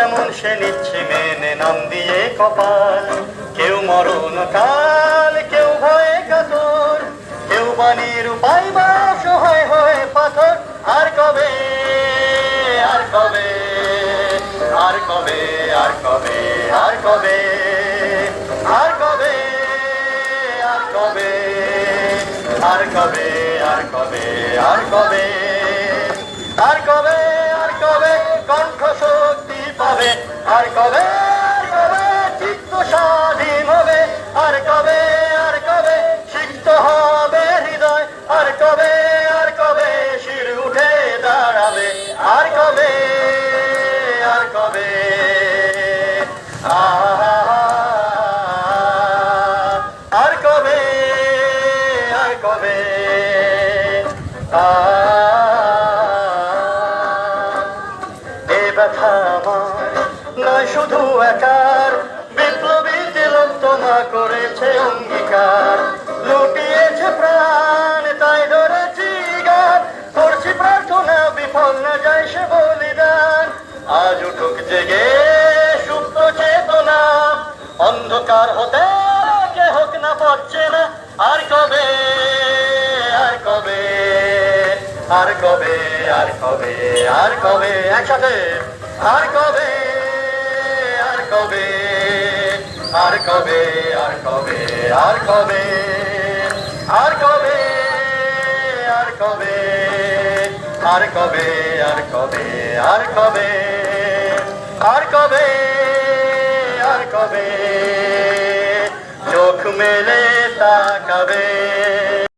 যেমন সে নিচ্ছে মেনে নাম দিয়ে কপাল। কেউ মরণ কাল, কেউ ভয়ে কাতর। কেউ বাণীর উপায় বা সহায় হয়ে পাথর। আর কবে আর কবে আর কবে আর কবে আর কবে আর কবে আর কবে আর কবে আর কবে আর কবে। আর কবে আর কবে চিত্ত স্বাধীন হবে? আর কবে আর কবে সিক্ত হবে হৃদয়? আর কবে আর কবে শির উঠে দাঁড়াবে? আর কবে আর কবে? আর কবে আর কবে? এ ব্যথা আমার। একার, বিপ্লবী তিলোত্তমা করেছে অঙ্গীকার, লুটিয়েছে প্রাণ, তাই ধরেছি গান। করছি প্রার্থনা, বিফল না যায় সে বলিদান। আজ উঠুক জেগে সুপ্ত চেতনা। অন্ধকার হতে কে হোক না পাচ্ছে না। আর কবে আর কবে আর কবে আর কবে আর কবে, একসাথে, আর কবে কবে আর কবে আর কবে আর কবে আর কবে আর কবে আর কবে আর কবে আর কবে আর কবে আর কবে চোখ মেলে তাকাবে